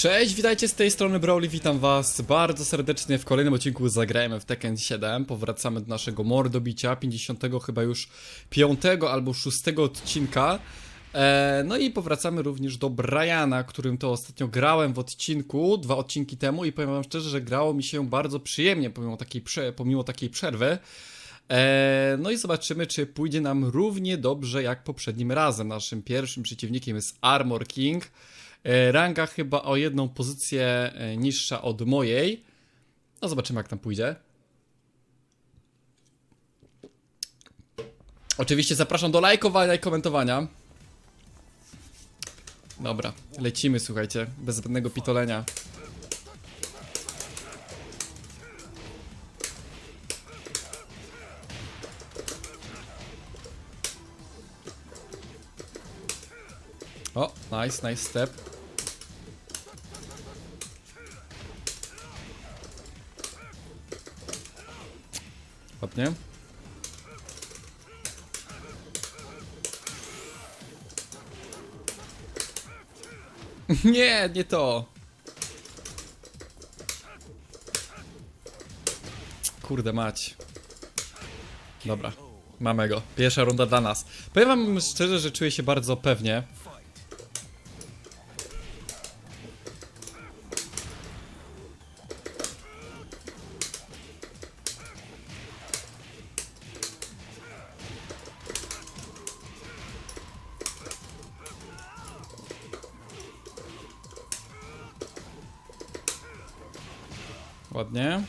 Cześć, witajcie z tej strony Brawly, witam was bardzo serdecznie w kolejnym odcinku Zagrajmy w Tekken 7 Powracamy do naszego mordobicia, 50 chyba już 5 albo 6 odcinka. E, No i powracamy również do Briana, którym to ostatnio grałem w odcinku, dwa odcinki temu I powiem wam szczerze, że grało mi się bardzo przyjemnie pomimo takiej, pomimo takiej przerwy. E, No i zobaczymy, czy pójdzie nam równie dobrze jak poprzednim razem. Naszym pierwszym przeciwnikiem jest Armor King Ranga chyba o jedną pozycję e, niższa od mojej. No zobaczymy jak tam pójdzie. Oczywiście zapraszam do lajkowania i komentowania. Dobra, lecimy słuchajcie, bez zbędnego pitolenia. O, nice, nice step. Ładnie. Nie, nie to. Kurde mać. Dobra, mamy go. Pierwsza runda dla nas. Powiem wam szczerze, że czuję się bardzo pewnie. Ładnie.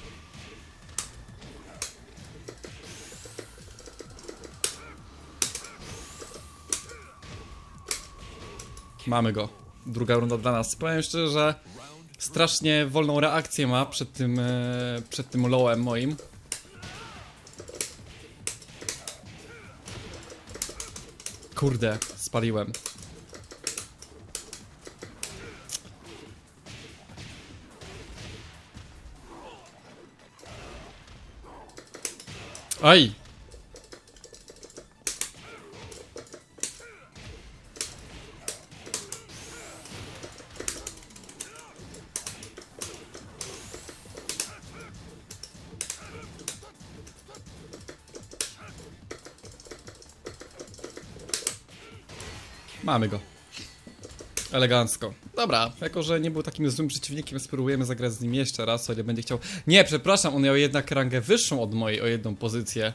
Mamy go. Druga runda dla nas. Powiem szczerze, że strasznie wolną reakcję ma przed tym, e, przed tym lowem moim. Kurde, spaliłem. Aj! Mamy go. Elegancko. Dobra, jako że nie był takim złym przeciwnikiem, spróbujemy zagrać z nim jeszcze raz, o ile będzie chciał. Nie, przepraszam, on miał jednak rangę wyższą od mojej o jedną pozycję.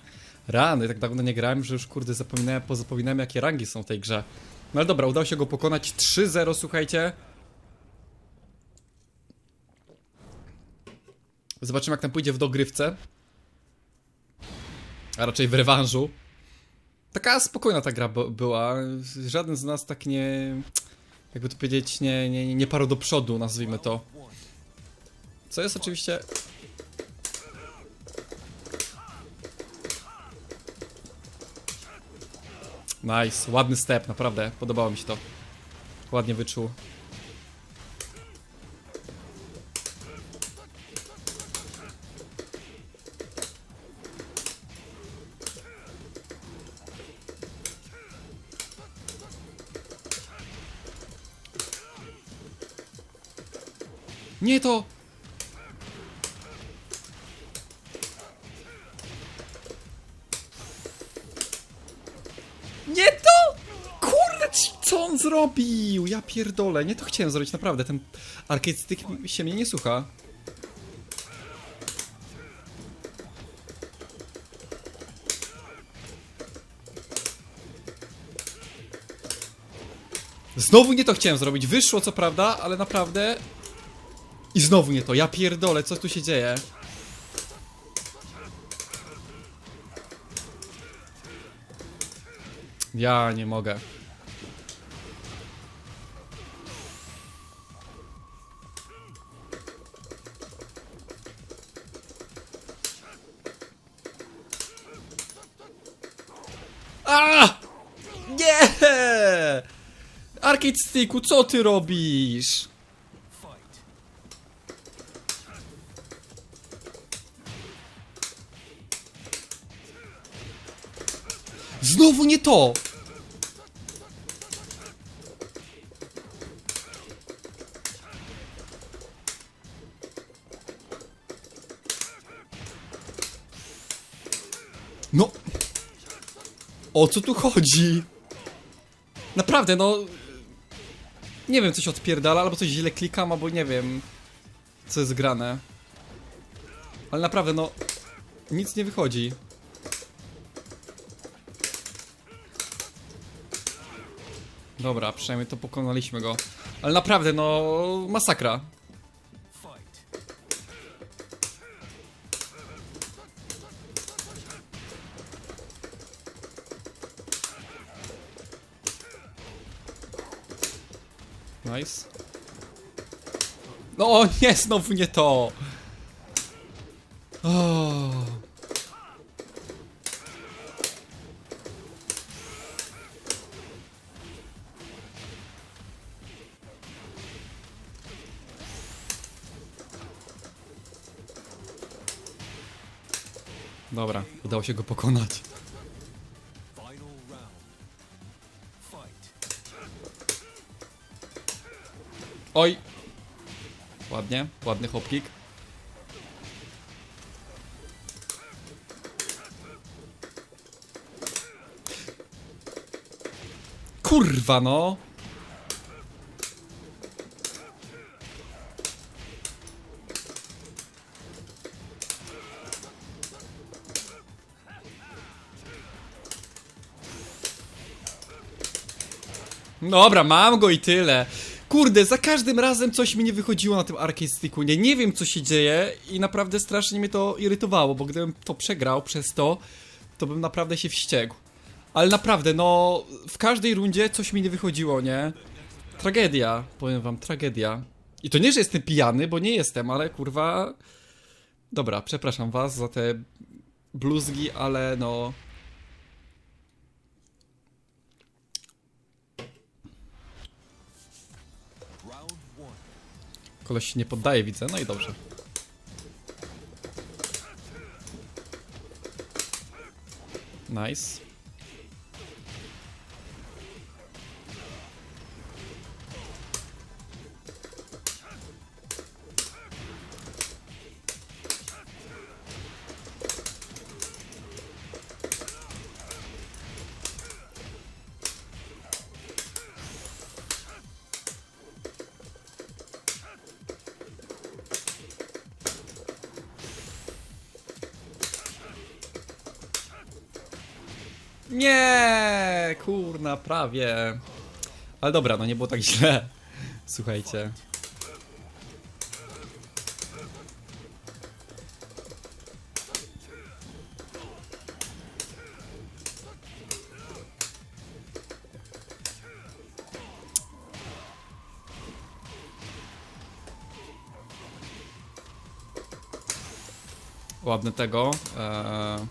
Rany, tak dawno nie grałem, że już kurde zapominałem, pozapominałem jakie rangi są w tej grze. No ale dobra, udało się go pokonać 3-0, słuchajcie. Zobaczymy jak tam pójdzie w dogrywce. A raczej w rewanżu. Taka spokojna ta gra była. Żaden z nas tak nie. Jakby to powiedzieć, nie, nie, nie do przodu, nazwijmy to. Co jest oczywiście. Nice, ładny step, naprawdę. Podobało mi się to. Ładnie wyczuł. Nie to! Nie to! Kurde, c- co on zrobił? Ja pierdolę, nie to chciałem zrobić, naprawdę. Ten arcade się mnie nie słucha. Znowu nie to chciałem zrobić. Wyszło co prawda, ale naprawdę i znowu nie to, ja pierdolę, co tu się dzieje? Ja nie mogę. A! Nie! Arcade Sticku, co ty robisz? Znowu nie to! No! O co tu chodzi? Naprawdę, no... Nie wiem, coś odpierdala, albo coś źle klikam, albo nie wiem... Co jest grane. Ale naprawdę, no... Nic nie wychodzi. Dobra, przynajmniej to pokonaliśmy go. Ale naprawdę, no... Masakra. Nice. No nie, znowu nie to! O. udało się go pokonać. Oj! Ładnie, ładny hopkick. Kurwa no! Dobra, mam go i tyle. Kurde, za każdym razem coś mi nie wychodziło na tym arcade sticku. Nie, nie wiem co się dzieje i naprawdę strasznie mnie to irytowało, bo gdybym to przegrał przez to, to bym naprawdę się wściekł. Ale naprawdę, no, w każdej rundzie coś mi nie wychodziło, nie? Tragedia, powiem wam, tragedia. I to nie, że jestem pijany, bo nie jestem, ale kurwa... Dobra, przepraszam was za te bluzgi, ale no... Koleś się nie poddaje, widzę, no i dobrze. Nice. Prawie. Ale dobra, no nie było tak źle. Słuchajcie. Ładne tego. Eee...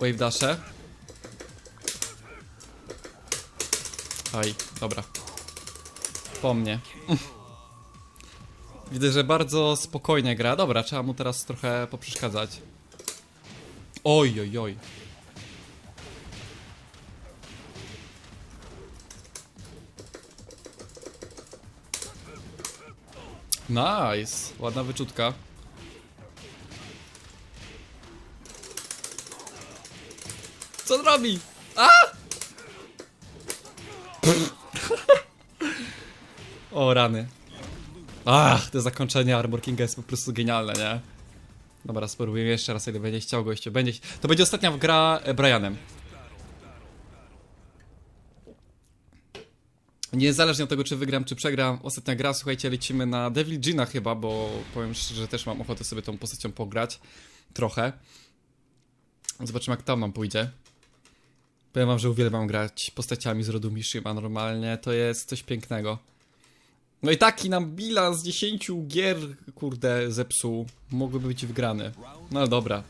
Wave dasze. Aj, dobra. Po mnie. Widzę, że bardzo spokojnie gra. Dobra, trzeba mu teraz trochę poprzeszkadzać. Oj, oj, oj. Nice. Ładna wyczutka. Co on robi? O, rany. Ach, to zakończenie Armor Kinga jest po prostu genialne, nie? Dobra, spróbujemy jeszcze raz, ile będzie chciał gościu. Będzie, to będzie ostatnia gra e, Brianem. Niezależnie od tego, czy wygram, czy przegram, ostatnia gra, słuchajcie, lecimy na Devil Gina chyba, bo powiem szczerze, że też mam ochotę sobie tą postacią pograć. Trochę. Zobaczymy, jak tam nam pójdzie. Powiem wam, że uwielbiam grać postaciami z rodu Mishima normalnie, to jest coś pięknego. No i taki nam bilans 10 gier, kurde, zepsuł. Mogłyby być wygrany. No dobra.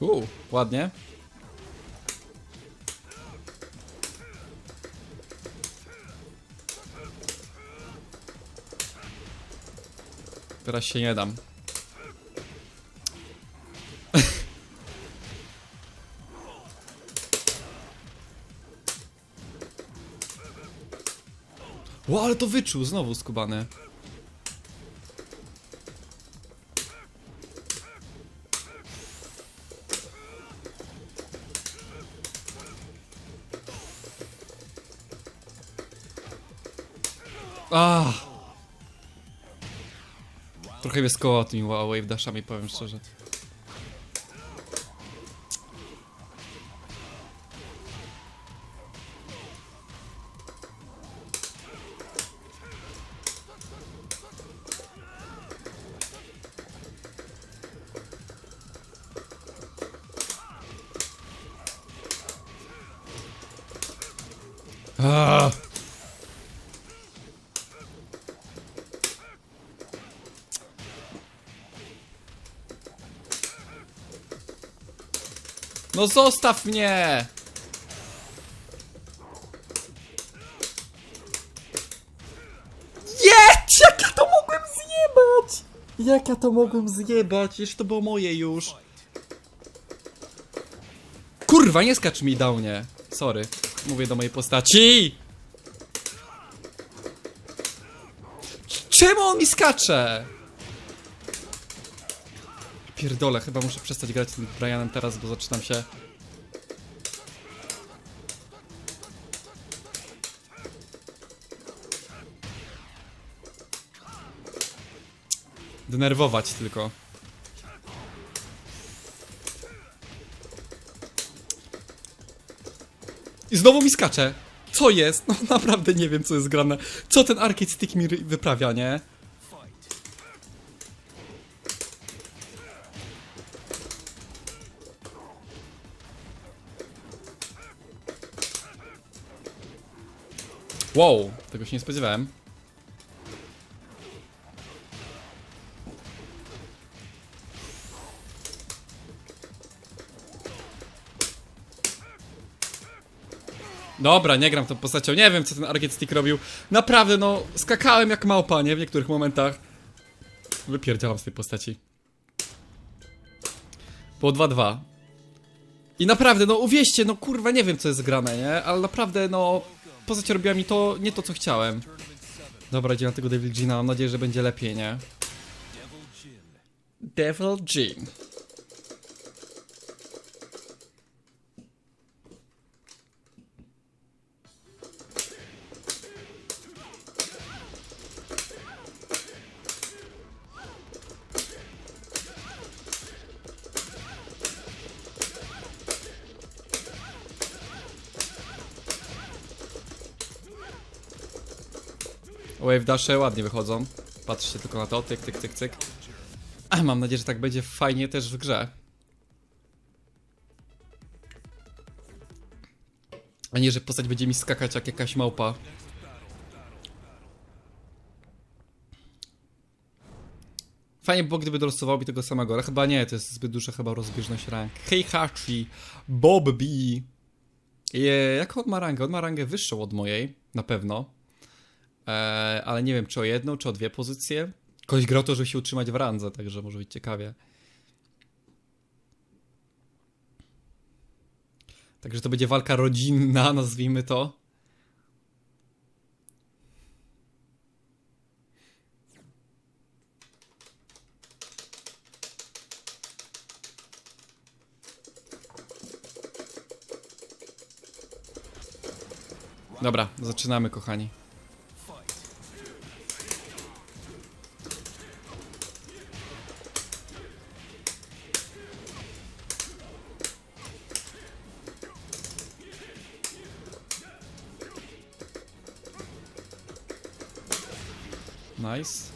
Uuu, ładnie. teraz się nie dam. Ło, ale to wyczuł, znowu skubany. Trochę mnie skoła tymi wave dashami, powiem szczerze. No zostaw mnie! Jedź! Jak ja to mogłem zjebać? Jak ja to mogłem zjebać? Jeszcze to było moje już. Kurwa, nie skacz mi downie. Sorry. Mówię do mojej postaci. Czemu on mi skacze? Pierdolę, chyba muszę przestać grać tym Brianem teraz, bo zaczynam się... Denerwować tylko. I znowu mi skacze. Co jest? No naprawdę nie wiem co jest grane. Co ten arcade stick mi wyprawia, nie? Wow, tego się nie spodziewałem. Dobra, nie gram tą postacią, nie wiem co ten Arcade Stick robił. Naprawdę, no, skakałem jak małpa, nie? W niektórych momentach. Wypierdziałam z tej postaci. Było 2-2. I naprawdę, no uwierzcie, no kurwa, nie wiem co jest grane, nie? Ale naprawdę, no, postać robiła mi to, nie to co chciałem. Dobra, idzie na tego Devil Gina, mam nadzieję, że będzie lepiej, nie? Devil Jin. Wave dasze ładnie wychodzą. Patrzcie tylko na to, tyk, tyk, tyk, tyk. A, mam nadzieję, że tak będzie fajnie też w grze. A nie, że postać będzie mi skakać jak jakaś małpa. Fajnie by było, gdyby dolosował mi tego samego, ale chyba nie, to jest zbyt duża chyba rozbieżność rank. Heihachi, Bob B. Je, jaką on ma rangę? On ma rangę wyższą od mojej, na pewno. Eee, ale nie wiem, czy o jedną, czy o dwie pozycje. Kogoś gra o to, żeby się utrzymać w randze, także może być ciekawie. Także to będzie walka rodzinna, nazwijmy to. Dobra, zaczynamy, kochani. Nice.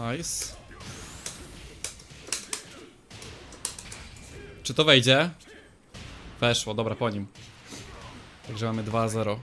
Nice. Czy to wejdzie? Weszło, dobra, po nim. Także mamy 2-0.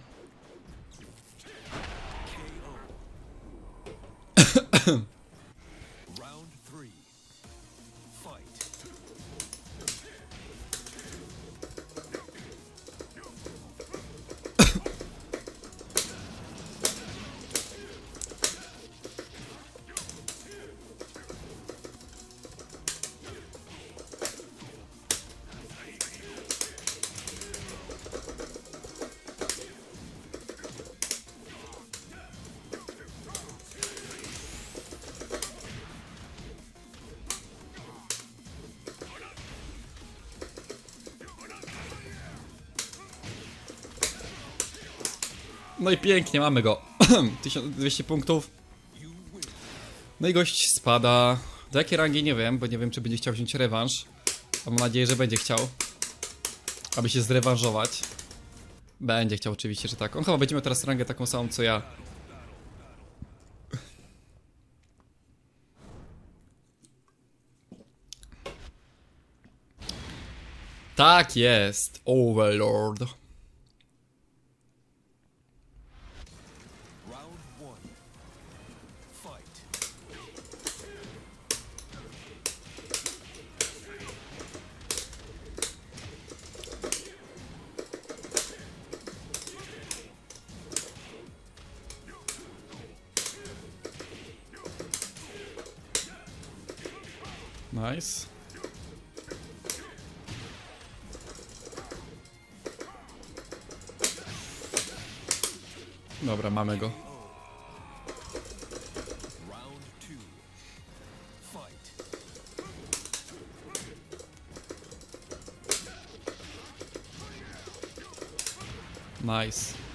No i pięknie, mamy go. 1200 punktów. No i gość spada. Do jakiej rangi nie wiem, bo nie wiem czy będzie chciał wziąć rewanż. A mam nadzieję, że będzie chciał. Aby się zrewanżować. Będzie chciał oczywiście, że tak. On chyba będzie miał teraz rangę taką samą co ja. Tak jest, Overlord. Nice. Dobra, mamy go. Nice.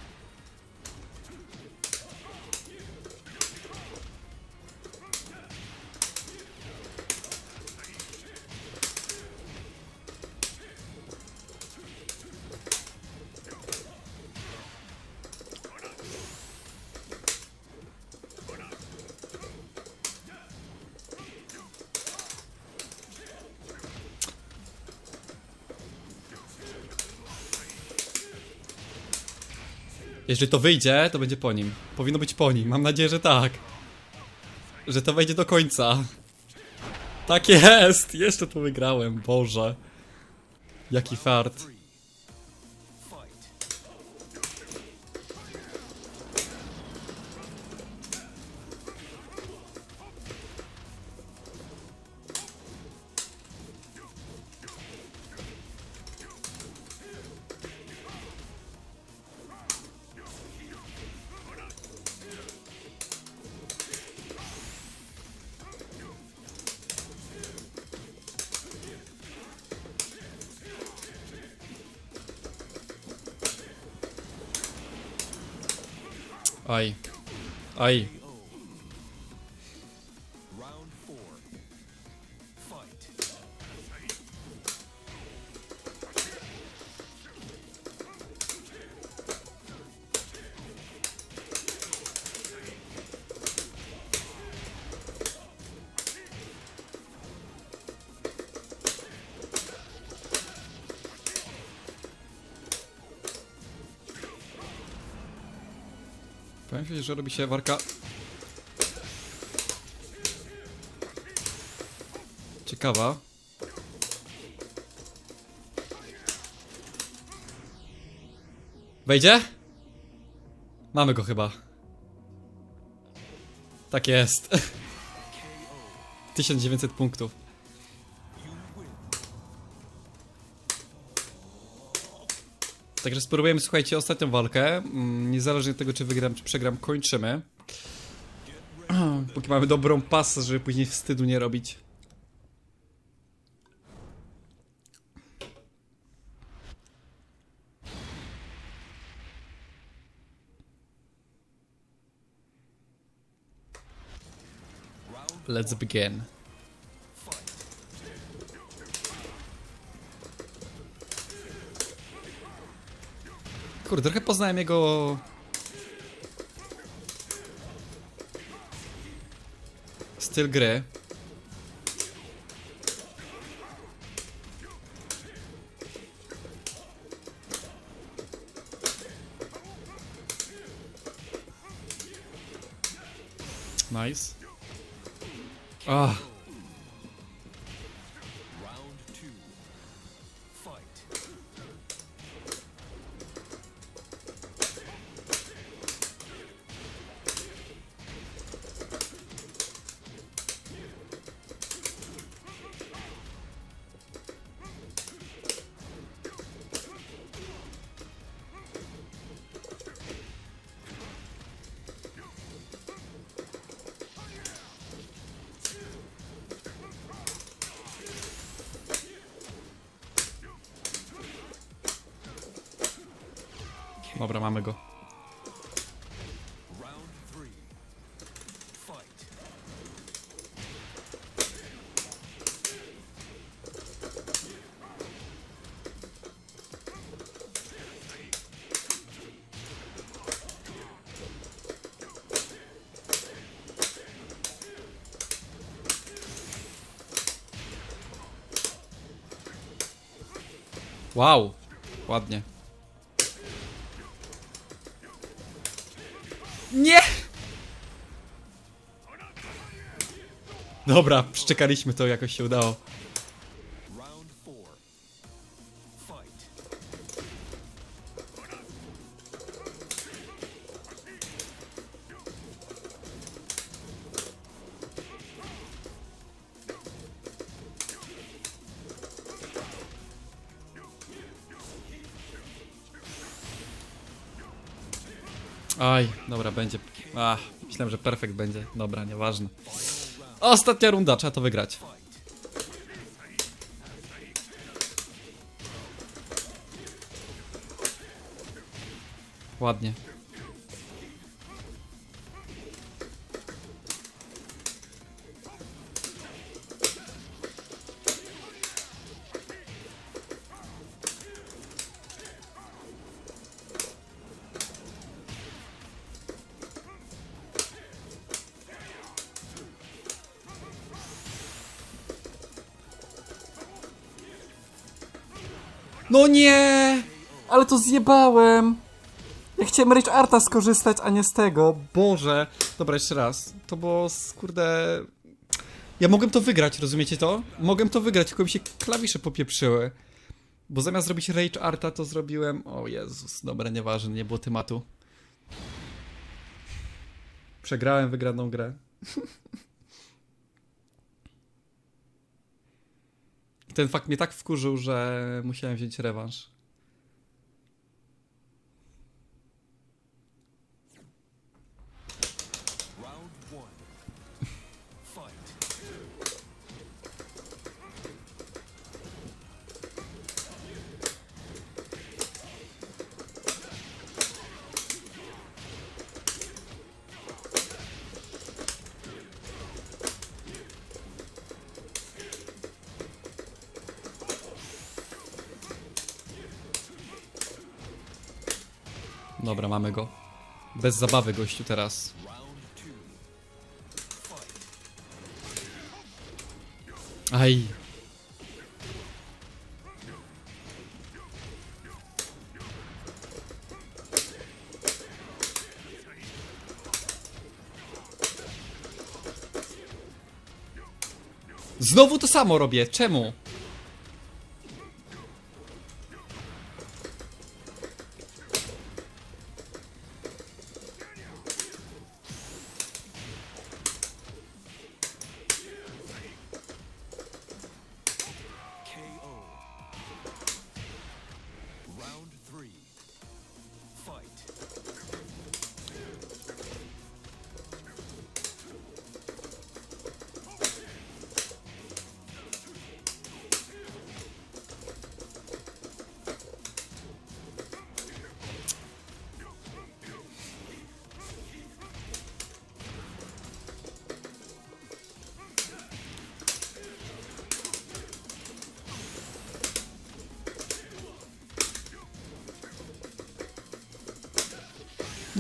Jeżeli to wyjdzie, to będzie po nim. Powinno być po nim. Mam nadzieję, że tak. Że to wejdzie do końca. Tak jest! Jeszcze to wygrałem, Boże. Jaki fart. Aj. Ci, że robi się warka. Ciekawa. Wejdzie? Mamy go chyba. Tak jest. 1900 punktów. Także spróbujemy, słuchajcie, ostatnią walkę. Mm, Niezależnie od tego, czy wygram, czy przegram, kończymy. Póki mamy dobrą pasę, żeby później wstydu nie robić. Let's begin. Kurde, trochę poznałem jego... Styl gry. Nice. Ah. Dobra, mamy go. Wow, ładnie. Dobra, przeczekaliśmy to, jakoś się udało. Aj, dobra, będzie. Ach, myślałem, że perfekt będzie. Dobra, nieważne. Ostatnia runda, trzeba to wygrać. Ładnie. Nie! Ale to zjebałem! Ja chciałem Rage Arta skorzystać, a nie z tego. Boże. Dobra, jeszcze raz. To było, kurde... Ja mogłem to wygrać, rozumiecie to? Mogłem to wygrać, tylko mi się klawisze popieprzyły. Bo zamiast zrobić Rage Arta, to zrobiłem... O Jezus, dobra, nieważne, nie było tematu. Przegrałem wygraną grę. ten fakt mnie tak wkurzył, że musiałem wziąć rewanż. Dobra, mamy go. Bez zabawy gościu teraz. Aj. Znowu to samo robię. Czemu?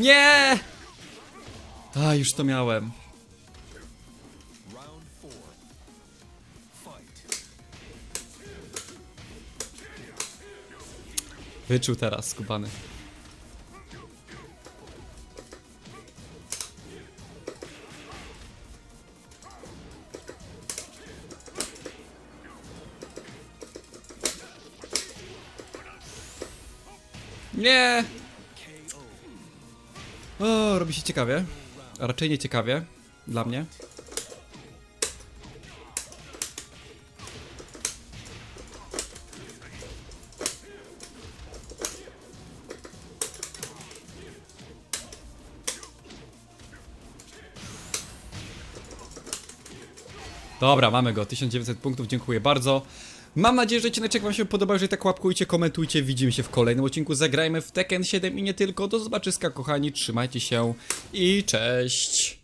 Nie! A, już to miałem. Wyczuł teraz, skubany. Nie! O, robi się ciekawie. A raczej nie ciekawie. Dla mnie. Dobra, mamy go. 1900 punktów, dziękuję bardzo. Mam nadzieję, że odcinek wam się podobał, jeżeli tak łapkujcie, komentujcie, widzimy się w kolejnym odcinku. Zagrajmy w Tekken 7 i nie tylko. Do zobaczyska, kochani, trzymajcie się i cześć!